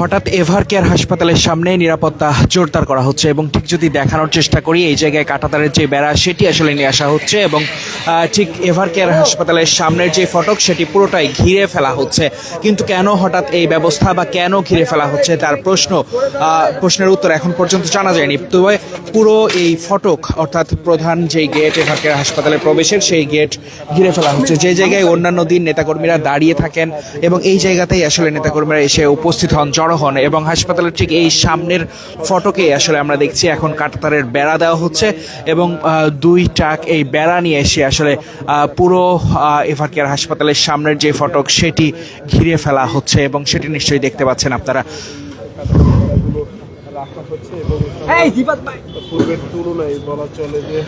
হঠাৎ ever care হাসপাতালের সামনে নিরাপত্তা জোরদার করা হচ্ছে এবং ঠিক যদি দেখানোর চেষ্টা করি, এই জায়গায় কাটাতারের যে বেড়া, সেটি আসলে নিয়ে আসা হচ্ছে এবং ঠিক এভার কেয়ার হাসপাতালের সামনের যে ফটক, সেটি পুরোটাই ঘিরে ফেলা হচ্ছে। কিন্তু কেন হঠাৎ এই ব্যবস্থা বা কেন ঘিরে ফেলা হচ্ছে, তার প্রশ্ন প্রশ্নের উত্তর এখন পর্যন্ত জানা যায়নি। তবে পুরো এই ফটক, অর্থাৎ প্রধান যেই গেট এভার কেয়ার হাসপাতালে প্রবেশের, সেই গেট ঘিরে ফেলা হচ্ছে। যে জায়গায় অন্যান্য দিন নেতাকর্মীরা দাঁড়িয়ে থাকেন এবং এই জায়গাতেই আসলে নেতাকর্মীরা এসে উপস্থিত হন। জড়ো হন এবং হাসপাতালের ঠিক এই সামনের ফটকে আসলে আমরা দেখছি এখন কাটাতারের বেড়া দেওয়া হচ্ছে এবং দুই ট্রাক এই বেড়া নিয়ে এসে আসলে পুরো এফআর কেয়ার হাসপাতালের সামনের যে ফটক সেটি ঘিরে ফেলা হচ্ছে এবং সেটি নিশ্চয়ই দেখতে পাচ্ছেন আপনারা। রাখা হচ্ছে এবং পূর্বের তুলনায় বলা চলে যে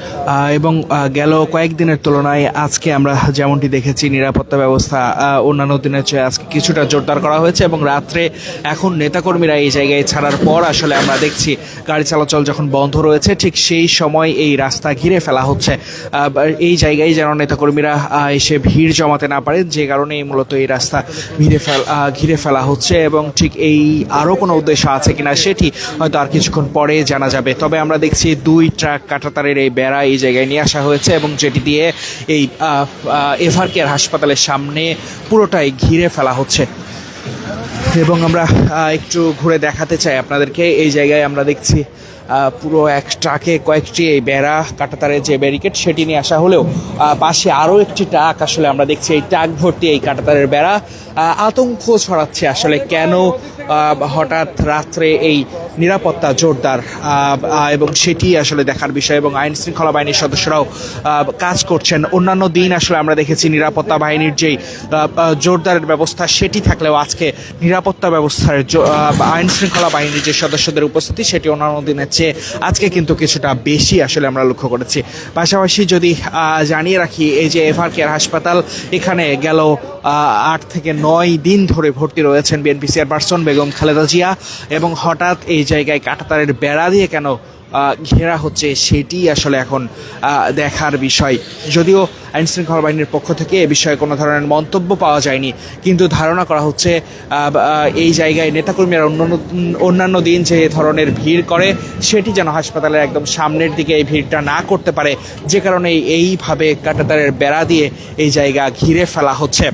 এবং গেল কয়েকদিনের তুলনায় আজকে আমরা যেমনটি দেখেছি নিরাপত্তা ব্যবস্থা অন্যান্য দিনের চেয়ে আজকে কিছুটা জোরদার করা হয়েছে এবং রাত্রে এখন নেতাকর্মীরা এই জায়গায় ছাড়ার পর আসলে আমরা দেখছি গাড়ি চলাচল যখন বন্ধ রয়েছে ঠিক সেই সময় এই রাস্তা ঘিরে ফেলা হচ্ছে। এই জায়গায় যেন নেতাকর্মীরা এসে ভিড় জমাতে না পারে যে কারণে মূলত এই রাস্তা ঘিরে ফেলা ঘিরে ফেলা হচ্ছে এবং ঠিক এই আরও কোনো উদ্দেশ্য আছে কিনা সেটি হয়তো আর কিছুক্ষণ পরে জানা যাবে। তবে আমরা দেখছি দুই ট্রাক কাটাতারের এই বেড়া এই জায়গায় নিয়ে আসা হয়েছে এবং যেটি দিয়ে এই এভার কেয়ার হাসপাতালের সামনে পুরোটাই ঘিরে ফেলা হচ্ছে। এবং আমরা একটু ঘুরে দেখাতে চাই আপনাদেরকে। এই জায়গায় আমরা দেখছি পুরো এক ট্রাকে কয়েকটি এই বেড়া কাটাতারের যে ব্যারিকেড, সেটি নিয়ে আসা হলেও পাশে আরও একটি ট্রাক আসলে আমরা দেখছি এই ট্রাক ভর্তি এই কাটাতারের বেড়া। আতঙ্ক ছড়াচ্ছে আসলে কেন হঠাৎ রাত্রে এই নিরাপত্তা জোরদার এবং সেটি আসলে দেখার বিষয় এবং আইন শৃঙ্খলা বাহিনীর সদস্যরাও কাজ করছেন। অন্যান্য দিন আসলে আমরা দেখেছি নিরাপত্তা বাহিনীর যেই জোরদারের ব্যবস্থা, সেটি থাকলেও আজকে নিরাপত্তা ব্যবস্থার আইন শৃঙ্খলা বাহিনীর যে সদস্যদের উপস্থিতি, সেটি অন্যান্য দিনের চেয়ে আজকে কিন্তু কিছুটা বেশি আসলে আমরা লক্ষ্য করেছি। পাশাপাশি যদি জানিয়ে রাখি, এই যে এভার কেয়ার হাসপাতাল, এখানে গেল আট থেকে নয় দিন ধরে ভর্তি রয়েছেন বিএনপি চেয়ারপারসন বেগম খালেদা জিয়া এবং হঠাৎ এই জায়গায় কাটাতারের বেড়া দিয়ে কেন ঘেরা হচ্ছে সেটি আসলে এখন দেখার বিষয়। যদিও আইন শৃঙ্খলা বাহিনীর পক্ষ থেকে এ বিষয়ে কোনো ধরনের মন্তব্য পাওয়া যায়নি, কিন্তু ধারণা করা হচ্ছে এই জায়গায় নেতাকর্মীরা অন্যান্য অন্যান্য দিন যে ধরনের ভিড় করে, সেটি যেন হাসপাতালের একদম সামনের দিকে এই ভিড়টা না করতে পারে, যে কারণে এইভাবে কাটাতারের বেড়া দিয়ে এই জায়গা ঘিরে ফেলা হচ্ছে।